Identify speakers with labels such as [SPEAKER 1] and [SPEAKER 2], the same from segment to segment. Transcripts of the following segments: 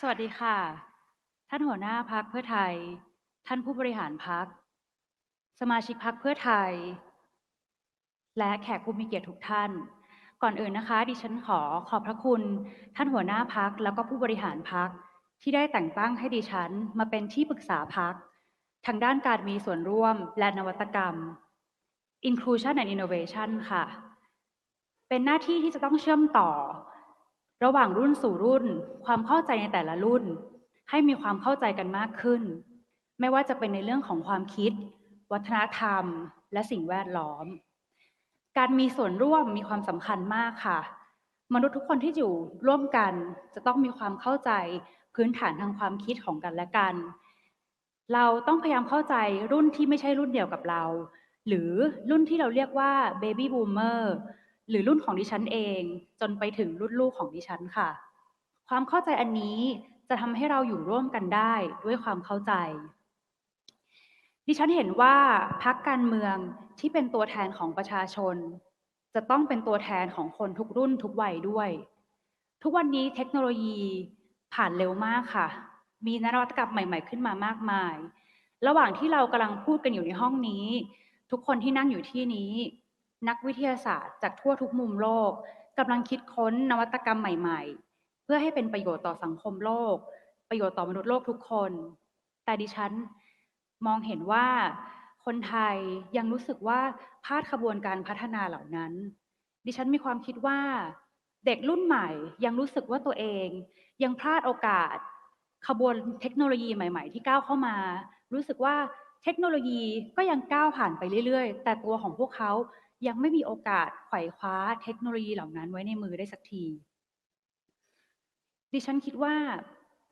[SPEAKER 1] สวัสดีค่ะ ท่านหัวหน้าพักเพื่อไทย ท่านผู้บริหารพัก สมาชิกพักเพื่อไทย และแขกผู้มีเกียรติทุกท่าน ก่อนอื่นนะคะ ดิฉันขอขอบพระคุณท่านหัวหน้าพักแล้วก็ผู้บริหารพักที่ได้แต่งตั้งให้ดิฉันมาเป็นที่ปรึกษาพักทางด้านการมีส่วนร่วมและนวัตกรรม Inclusion and Innovation ค่ะ เป็นหน้าที่ที่จะต้องเชื่อมต่อ ระหว่างรุ่นสู่รุ่น ความเข้าใจในแต่ละรุ่น ให้มีความเข้าใจกันมากขึ้น ไม่ว่าจะเป็นในเรื่องของความคิด วัฒนธรรม และสิ่งแวดล้อม การมีส่วนร่วมมีความสำคัญมากค่ะ มนุษย์ทุกคนที่อยู่ร่วมกันจะต้องมีความเข้าใจพื้นฐานทางความคิดของกันและกัน เราต้องพยายามเข้าใจรุ่นที่ไม่ใช่รุ่นเดียวกับเรา หรือรุ่นที่เราเรียกว่า baby boomer หรือรุ่นของดิฉันเอง จนไปถึงรุ่นลูกของดิฉันค่ะ ความเข้าใจอันนี้จะทำให้เราอยู่ร่วมกันได้ด้วยความเข้าใจ ดิฉันเห็นว่าพักการเมืองที่เป็นตัวแทนของประชาชน จะต้องเป็นตัวแทนของคนทุกรุ่นทุกวัยด้วย ทุกวันนี้เทคโนโลยีผ่านเร็วมากค่ะ มีนวัตกรรมใหม่ๆ ขึ้นมามากมาย ระหว่างที่เรากำลังพูดกันอยู่ในห้องนี้ ทุกคนที่นั่งอยู่ที่นี้ นักวิทยาศาสตร์จากทั่วทุกมุมโลกกำลังคิดค้นนวัตกรรมใหม่ ๆ เพื่อให้เป็นประโยชน์ต่อสังคมโลก ประโยชน์ต่อมนุษย์โลกทุกคน แต่ดิฉันมองเห็นว่าคนไทยยังรู้สึกว่าพลาดขบวนการพัฒนาเหล่านั้น ดิฉันมีความคิดว่าเด็กรุ่นใหม่ยังรู้สึกว่าตัวเอง ยังพลาดโอกาส ขบวนเทคโนโลยีใหม่ ๆ ที่ก้าวเข้ามา รู้สึกว่าเทคโนโลยีก็ยังก้าวผ่านไปเรื่อย ๆ แต่ตัวของพวกเขา ยังไม่มีโอกาสไขว่คว้าเทคโนโลยีเหล่านั้นไว้ในมือได้สักที ดิฉันคิดว่า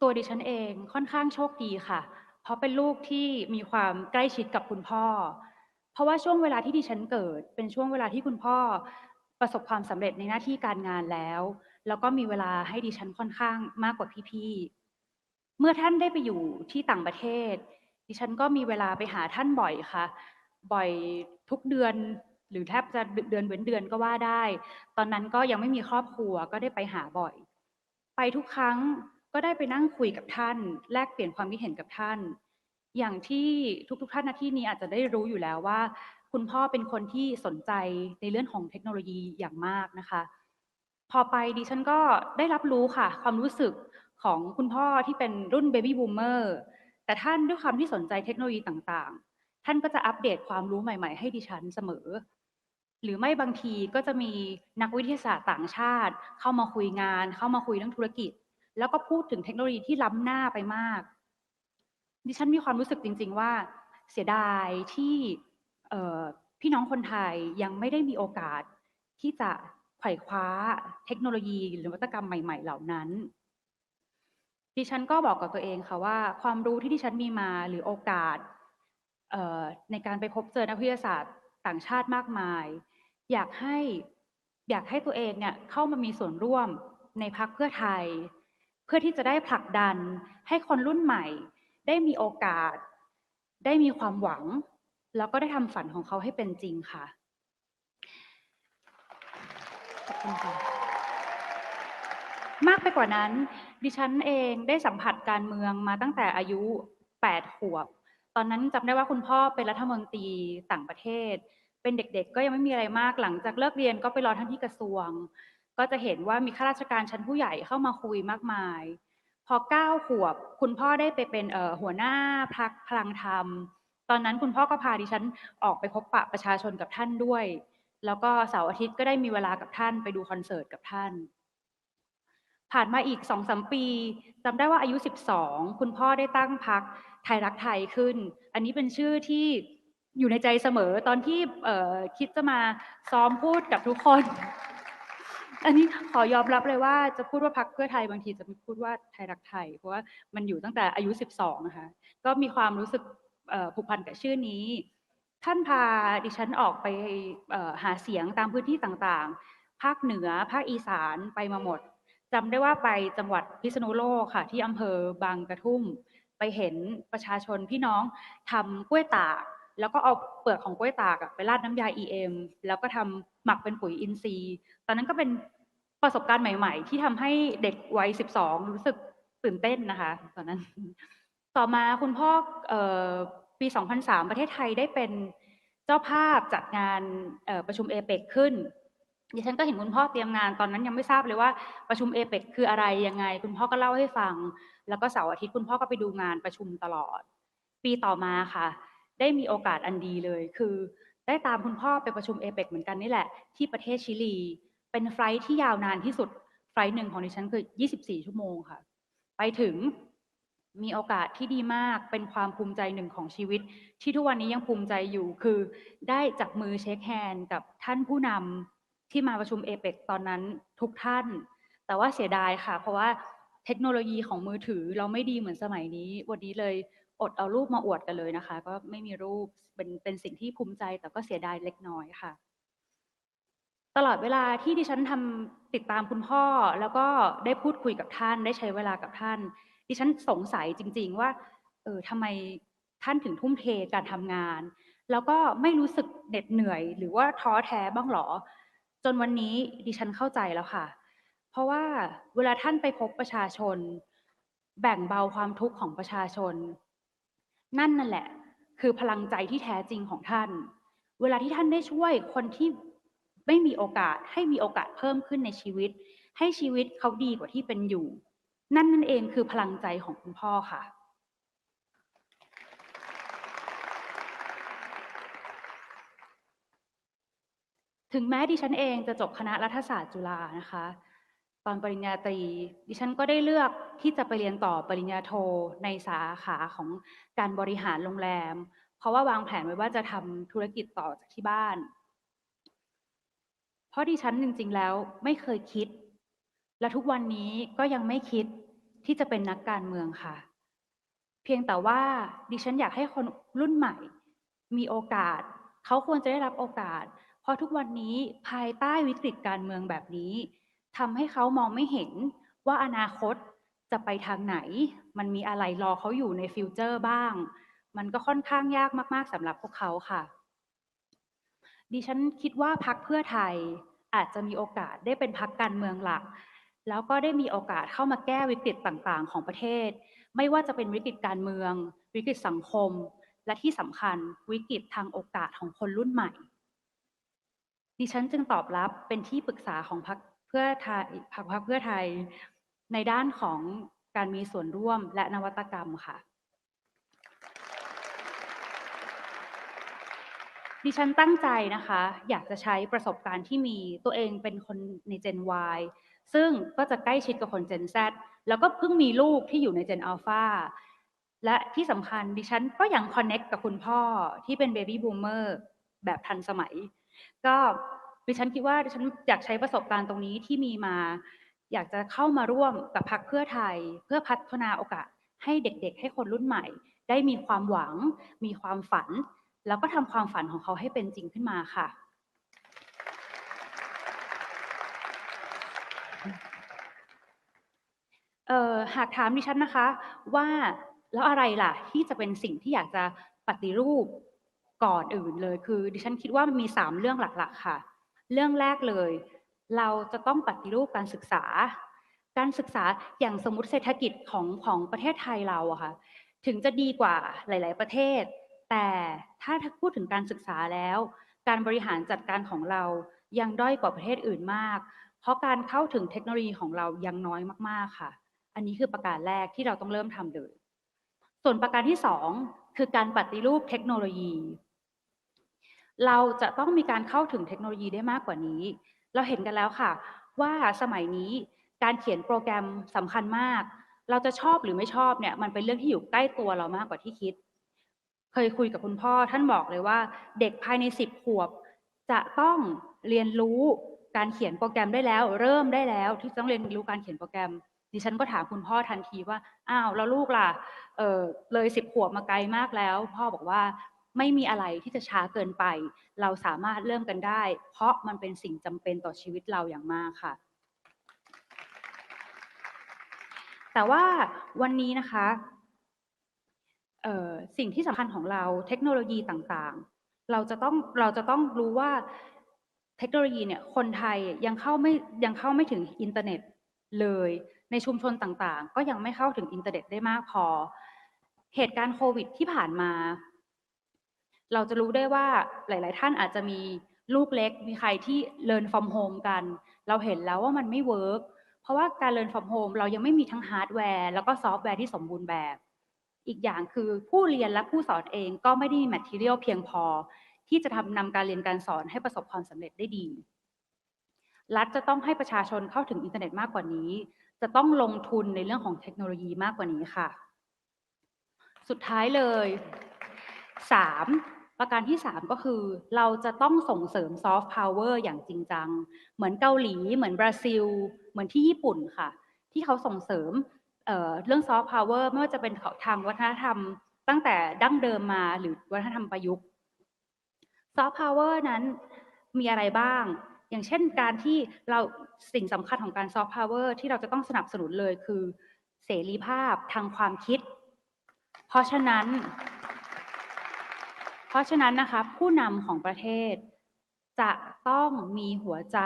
[SPEAKER 1] ตัวดิฉันเองค่อนข้างโชคดีค่ะ เพราะเป็นลูกที่มีความใกล้ชิดกับคุณพ่อ เพราะว่าช่วงเวลาที่ดิฉันเกิด เป็นช่วงเวลาที่คุณพ่อประสบความสำเร็จในหน้าที่การงานแล้ว แล้วก็มีเวลาให้ดิฉันค่อนข้างมากกว่าพี่ๆ เมื่อท่านได้ไปอยู่ที่ต่างประเทศ ดิฉันก็มีเวลาไปหาท่านบ่อยค่ะ บ่อยทุกเดือน หรือแทบจะเดือนเว้นเดือนก็ว่าได้ ตอนนั้นก็ยังไม่มีครอบครัวก็ได้ไปหาบ่อย ไปทุกครั้งก็ได้ไปนั่งคุยกับท่าน แลกเปลี่ยนความคิดเห็นกับท่าน อย่างที่ทุกๆท่านที่นี้อาจจะได้รู้อยู่แล้วว่า คุณพ่อเป็นคนที่สนใจในเรื่องของเทคโนโลยีอย่างมากนะคะ พอไปดิฉันก็ได้รับรู้ค่ะ ความรู้สึกของคุณพ่อที่เป็นรุ่นเบบี้บูมเมอร์แต่ท่านด้วยความที่สนใจเทคโนโลยีต่างๆ ท่านก็จะอัปเดตความรู้ใหม่ ๆ ให้ดิฉันเสมอ หรือไม่บางทีก็จะมีนักวิทยาศาสตร์ต่างชาติ เข้ามาคุยงาน เข้ามาคุยเรื่องธุรกิจ แล้วก็พูดถึงเทคโนโลยีที่ล้ำหน้าไปมาก ดิฉันมีความรู้สึกจริง ๆ ว่าเสียดายที่พี่น้องคนไทยยังไม่ได้มีโอกาสที่จะไขว่คว้าเทคโนโลยีหรือวัตกรรมใหม่ ๆ เหล่านั้น ดิฉันก็บอกกับตัวเองค่ะว่า ความรู้ที่ดิฉันมีมาหรือโอกาสในการไปพบเจอนักวิทยาศาสตร์ต่างชาติมากมาย อยากให้อยากให้ตัวเองเนี่ยเข้ามามีส่วนร่วมในพักเพื่อไทย เพื่อที่จะได้ผลักดันให้คนรุ่นใหม่ ได้มีโอกาส ได้มีความหวัง แล้วก็ได้ทำฝันของเขาให้เป็นจริงค่ะขอบคุณค่ะมากไปกว่านั้น ดิฉันเองได้สัมผัสการเมืองมาตั้งแต่อายุ 8 ขวบ ตอนนั้นจำได้ว่าคุณพ่อเป็นรัฐมนตรีต่างประเทศ เป็นเด็กๆ ก็ยังไม่มีอะไรมากหลังจากเลิกเรียนก็ไปรอท่านที่กระทรวง ก็จะเห็นว่ามีข้าราชการชั้นผู้ใหญ่เข้ามาคุยมากมาย พอเก้าขวบ คุณพ่อได้ไปเป็นหัวหน้าพักพลังธรรม ตอนนั้นคุณพ่อก็พาดิฉันออกไปพบปะประชาชนกับท่านด้วย แล้วก็เสาร์อาทิตย์ก็ได้มีเวลากับท่านไปดูคอนเสิร์ตกับท่าน ผ่านมาอีกสองสมปีจำได้ว่าอายุ 12 คุณพ่อได้ตั้งพักไทยรักไทยขึ้น อันนี้เป็นชื่อที่ อยู่ในใจเสมอตอนที่คิดจะมาซ้อมพูดกับทุกคน อันนี้ขอยอมรับเลยว่าจะพูดว่าพักเพื่อไทยบางทีจะพูดว่าไทยรักไทย เพราะว่ามันอยู่ตั้งแต่อายุ 12 นะคะ ก็มีความรู้สึกผูกพันกับชื่อนี้ ท่านพาดิฉันออกไปหาเสียงตามพื้นที่ต่างๆ ภาคเหนือภาคอีสานไปมาหมดจำได้ว่าไปจังหวัดพิษณุโลกค่ะ ที่อำเภอบางกระทุ่ม ไปเห็นประชาชนพี่น้องทำกล้วยตาก แล้วก็เอาเปลือกของกล้วยตากไปราดน้ำยา EM แล้วก็ทำหมักเป็นปุ๋ยอินทรีย์ ตอนนั้นก็เป็นประสบการณ์ใหม่ ๆ ที่ทำให้เด็กวัย 12 รู้สึกตื่นเต้นนะคะ ตอนนั้น ต่อมาคุณพ่อเอ่อปี 2003 ประเทศไทยได้เป็นเจ้าภาพจัดงานประชุมเอเปกขึ้นดิฉันก็เห็นคุณพ่อเตรียมงานตอนนั้นยังไม่ทราบเลยว่าประชุมเอเปกคืออะไรยังไง คุณพ่อก็เล่าให้ฟัง แล้วก็เสาร์อาทิตย์คุณพ่อก็ไปดูงานประชุมตลอด ปีต่อมาค่ะ ได้มีโอกาสอันดีเลย คือได้ตามคุณพ่อไปประชุมเอเปกเหมือนกันนี่แหละ ที่ประเทศชิลี เป็นไฟล์ที่ยาวนานที่สุด ไฟล์หนึ่งของดิฉันคือ 24 ชั่วโมงค่ะ ไปถึงมีโอกาสที่ดีมาก เป็นความภูมิใจหนึ่งของชีวิต ที่ทุกวันนี้ยังภูมิใจอยู่ คือได้จับมือเช็คแฮนด์กับท่านผู้นำที่มาประชุมเอเปกตอนนั้นทุกท่าน แต่ว่าเสียดายค่ะ เพราะว่าเทคโนโลยีของมือถือเราไม่ดีเหมือนสมัยนี้ วันนี้เลย อดเอารูปมาอวดกันเลยนะคะ ก็ไม่มีรูปเป็นเป็นสิ่งที่ภูมิใจแต่ก็เสียดายเล็กน้อยค่ะ ตลอดเวลาที่ดิฉันทำติดตามคุณพ่อ แล้วก็ได้พูดคุยกับท่าน ได้ใช้เวลากับท่าน ดิฉันสงสัยจริง ๆ ว่า เออทำไมท่านถึงทุ่มเทการทำงาน แล้วก็ไม่รู้สึกเหน็ดเหนื่อย หรือว่าท้อแท้บ้างหรอ จนวันนี้ดิฉันเข้าใจแล้วค่ะ เพราะว่าเวลาท่านไปพบประชาชน แบ่งเบาความทุกข์ของประชาชน นั่นนั่นแหละ คือพลังใจที่แท้จริงของท่าน เวลาที่ท่านได้ช่วยคนที่ไม่มีโอกาสให้มีโอกาสเพิ่มขึ้นในชีวิต ให้ชีวิตเขาดีกว่าที่เป็นอยู่ นั่นนั่นเองคือพลังใจของคุณพ่อค่ะ ถึงแม้ดิฉันเองจะจบคณะรัฐศาสตร์จุฬานะคะ ตอนปริญญาตรี ดิฉันก็ได้เลือกที่จะไปเรียนต่อปริญญาโทในสาขาของการบริหารโรงแรม เพราะว่าวางแผนไว้ว่าจะทำธุรกิจต่อจากที่บ้าน เพราะดิฉันจริง ๆ แล้วไม่เคยคิด และทุกวันนี้ก็ยังไม่คิดที่จะเป็นนักการเมืองค่ะ เพียงแต่ว่าดิฉันอยากให้คนรุ่นใหม่ มีโอกาส เขาควรจะได้รับโอกาส เพราะทุกวันนี้ภายใต้วิกฤตการเมืองแบบนี้ ทำให้เขามองไม่เห็นว่าอนาคตจะไปทางไหน มันมีอะไรรอเขาอยู่ในฟิวเจอร์บ้าง มันก็ค่อนข้างยากมาก ๆสำหรับพวกเขาค่ะ ดิฉันคิดว่าพักเพื่อไทยอาจจะมีโอกาสได้เป็นพักการเมืองหลัก แล้วก็ได้มีโอกาสเข้ามาแก้วิกฤตต่างๆ ของประเทศ ไม่ว่าจะเป็นวิกฤตการเมือง วิกฤตสังคม และที่สำคัญวิกฤตทางโอกาสของคนรุ่นใหม่ ดิฉันจึงตอบรับเป็นที่ปรึกษาของพัก พื่อไทยพรรคเพื่อไทยในด้านของการมีส่วนร่วมและนวัตกรรมค่ะ ดิฉันตั้งใจนะคะ อยากจะใช้ประสบการณ์ที่มีตัวเองเป็นคนใน Gen Y ซึ่งก็จะใกล้ชิดกับคน Gen Z แล้วก็เพิ่งมีลูกที่อยู่ใน Gen Alpha และที่สำคัญดิฉันก็ยัง connect กับคุณพ่อที่เป็น Baby Boomer แบบทันสมัย ก็ ดิฉันคิดว่าดิฉันอยากใช้ประสบการณ์ตรงนี้ที่มีมา อยากจะเข้ามาร่วมกับพรรคเพื่อไทย เพื่อพัฒนาโอกาสให้เด็กๆ ให้คนรุ่นใหม่ ได้มีความหวัง มีความฝัน แล้วก็ทำความฝันของเขาให้เป็นจริงขึ้นมาค่ะ หากถามดิฉันนะคะ ว่าแล้วอะไรล่ะ ที่จะเป็นสิ่งที่อยากจะปฏิรูปก่อนอื่นเลย คือ ดิฉันคิดว่ามันมี 3 เรื่องหลัก ๆ ค่ะ เรื่องแรกเลย เราจะต้องปฏิรูปการศึกษา การศึกษาอย่างสมมติเศรษฐกิจของของประเทศไทยเราอะค่ะถึงจะดีกว่าหลาย ๆ ประเทศ แต่ถ้าพูดถึงการศึกษาแล้ว การบริหารจัดการของเรายังด้อยกว่าประเทศอื่นมาก เพราะการเข้าถึงเทคโนโลยีของเรายังน้อยมาก ๆ ค่ะ อันนี้คือประการแรกที่เราต้องเริ่มทำเลย ส่วนประการที่สองคือการปฏิรูปเทคโนโลยี เราจะต้องมีการเข้าถึงเทคโนโลยีได้มากกว่านี้ เราเห็นกันแล้วค่ะ ว่าสมัยนี้การเขียนโปรแกรมสำคัญมาก เราจะชอบหรือไม่ชอบเนี่ยมันเป็นเรื่องที่อยู่ใกล้ตัวเรามากกว่าที่คิด เคยคุยกับคุณพ่อท่านบอกเลยว่า เด็กภายในสิบขวบ จะต้องเรียนรู้การเขียนโปรแกรมได้แล้ว เริ่มได้แล้วที่ต้องเรียนรู้การเขียนโปรแกรมดิฉันก็ถามคุณพ่อทันทีว่า อ้าวแล้วลูกล่ะ เออเลยสิบขวบมาไกลมากแล้ว พ่อบอกว่า ไม่มีอะไรที่จะช้าเกินไป เราสามารถเริ่มกันได้ เพราะมันเป็นสิ่งจำเป็นต่อชีวิตเราอย่างมากค่ะ แต่ว่าวันนี้นะคะสิ่งที่สำคัญของเราเทคโนโลยีต่างๆ เราจะต้องเราจะต้องรู้ว่าเทคโนโลยีเนี่ยคนไทยยังเข้าไม่ยังเข้าไม่ถึงอินเทอร์เน็ตเลย ในชุมชนต่างๆ ก็ยังไม่เข้าถึงอินเทอร์เน็ตได้มากพอ เหตุการณ์โควิดที่ผ่านมา เราจะรู้ได้ว่าหลาย ๆ ท่านอาจจะมีลูกเล็ก มีใครที่ learn from home กัน เราเห็นแล้วว่ามันไม่เวิร์กเพราะว่าการ learn from home เรายังไม่มีทั้งฮาร์ดแวร์แล้วก็ซอฟต์แวร์ที่สมบูรณ์แบบ อีกอย่างคือผู้เรียนและผู้สอนเองก็ไม่ได้มี material เพียงพอ ที่จะทำนำการเรียนการสอนให้ประสบความสำเร็จได้ดี รัฐจะต้องให้ประชาชนเข้าถึงอินเทอร์เน็ตมากกว่านี้ จะต้องลงทุนในเรื่องของเทคโนโลยีมากกว่านี้ค่ะ สุดท้ายเลย 3. ประการที่ 3 ก็คือ เราจะต้องส่งเสริมซอฟต์พาวเวอร์อย่างจริงจัง เหมือนเกาหลี เหมือนบราซิล เหมือนที่ญี่ปุ่นค่ะ ที่เขาส่งเสริมเเรื่องซอฟต์พาวเวอร์ไม่ว่าจะเป็นทางวัฒนธรรม ตั้งแต่ดั้งเดิมมาหรือวัฒนธรรมประยุกต์ซอฟต์พาวเวอร์นั้นมีอะไรบ้าง อย่างเช่นการที่เราสิ่งสำคัญของการซอฟต์พาวเวอร์ที่เราจะต้องสนับสนุนเลยคือ เสรีภาพทางความคิด เพราะฉะนั้น เพราะฉะนั้นนะคะผู้นำของประเทศ จะต้องมีหัวใจ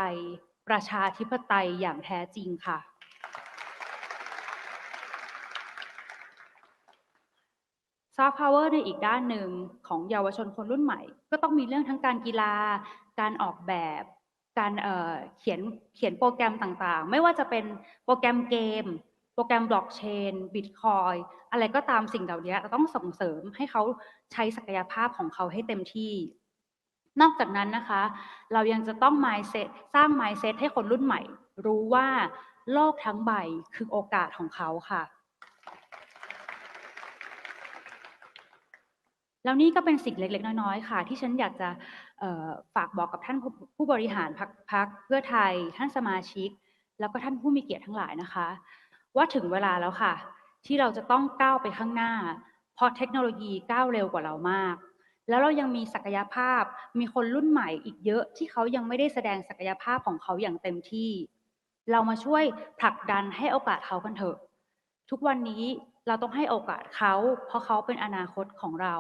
[SPEAKER 1] ประชาธิปไตยอย่างแท้จริงค่ะ ซอฟต์พาวเวอร์ในอีกด้านหนึ่งของเยาวชนคนรุ่นใหม่ ก็ต้องมีเรื่องทั้งการกีฬา การออกแบบ การเเขียนเขียนโปรแกรมต่างๆ ไม่ว่าจะเป็นโปรแกรมเกม โปรแกรมบล็อกเชนบิตคอยอะไรก็ตามสิ่งเหล่านี้เราต้องส่งเสริมให้เขาใช้ศักยภาพของเขาให้เต็มที่ นอกจากนั้นนะคะ เรายังจะต้อง mindset สร้าง mindset ให้คนรุ่นใหม่ รู้ว่าโลกทั้งใบคือโอกาสของเขาค่ะ แล้วนี่ก็เป็นสิ่งเล็กๆ น้อยๆ ค่ะ ที่ฉันอยากจะฝากบอกกับท่านผู้บริหารพักพักเพื่อไทย ท่านสมาชิก แล้วก็ท่านผู้มีเกียรติทั้งหลายนะคะ ว่าถึงเวลาแล้วค่ะ ที่เราจะต้องก้าวไปข้างหน้า เพราะเทคโนโลยีก้าวเร็วกว่าเรามาก แล้วเรายังมีศักยภาพ มีคนรุ่นใหม่อีกเยอะที่เขายังไม่ได้แสดงศักยภาพของเขาอย่างเต็มที่ เรามาช่วยผลักดันให้โอกาสเขากันเถอะ ทุกวันนี้เราต้องให้โอกาสเขา เพราะเขาเป็นอนาคตของเรา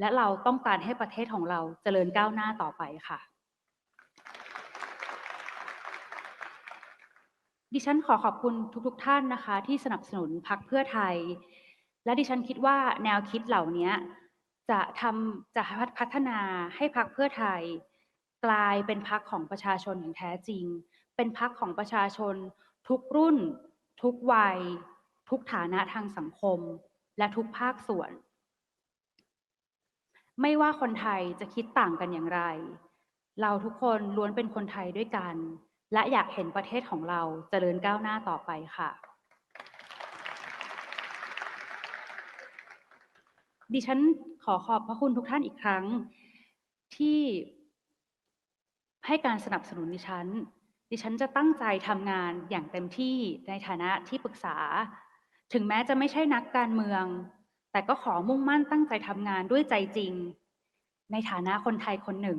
[SPEAKER 1] และเราต้องการให้ประเทศของเราเจริญก้าวหน้าต่อไปค่ะ ดิฉันขอขอบคุณทุกๆทท่านนะคะ ที่สนับสนุนพักเพื่อไทย และดิฉันคิดว่าแนวคิดเหล่านี้จะทำจะพัฒนาให้พักเพื่อไทย กลายเป็นพักของประชาชนอย่างแท้จริง เป็นพักของประชาชน ทุกรุ่น ทุกวัย ทุกฐานะทางสังคม และทุกภาคส่วน ไม่ว่าคนไทยจะคิดต่างกันอย่างไร เราทุกคนล้วนเป็นคนไทยด้วยกัน และอยากเห็นประเทศของเราจเจริญก้าวหน้าต่อไปค่ะ ดิฉันขอขอบพระคุณทุกท่านอีกครั้งที่ให้การสนับสนุนดิฉัน ดิฉันจะตั้งใจทำงานอย่างเต็มที่ในฐานะที่ปรึกษา ถึงแม้จะไม่ใช่นักการเมือง แต่ก็ขอมุ่งมั่นตั้งใจทำงานด้วยใจจริง ในฐานะคนไทยคนหนึ่ง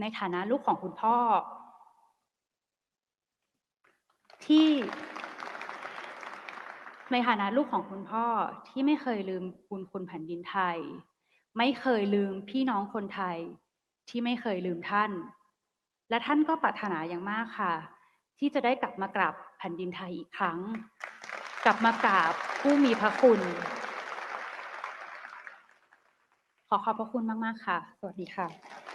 [SPEAKER 1] ในฐานะลูกของคุณพ่อ ที่ในฐานะลูกของคุณพ่อที่ไม่เคยลืมคุณคุณแผ่นดินไทย ไม่เคยลืมพี่น้องคนไทย ที่ไม่เคยลืมท่าน และท่านก็ปรารถนาอย่างมากค่ะ ที่จะได้กลับมากราบแผ่นดินไทยอีกครั้ง กลับมากราบผู้มีพระคุณ ขอขอบพระคุณมาก ๆ ค่ะ สวัสดีค่ะ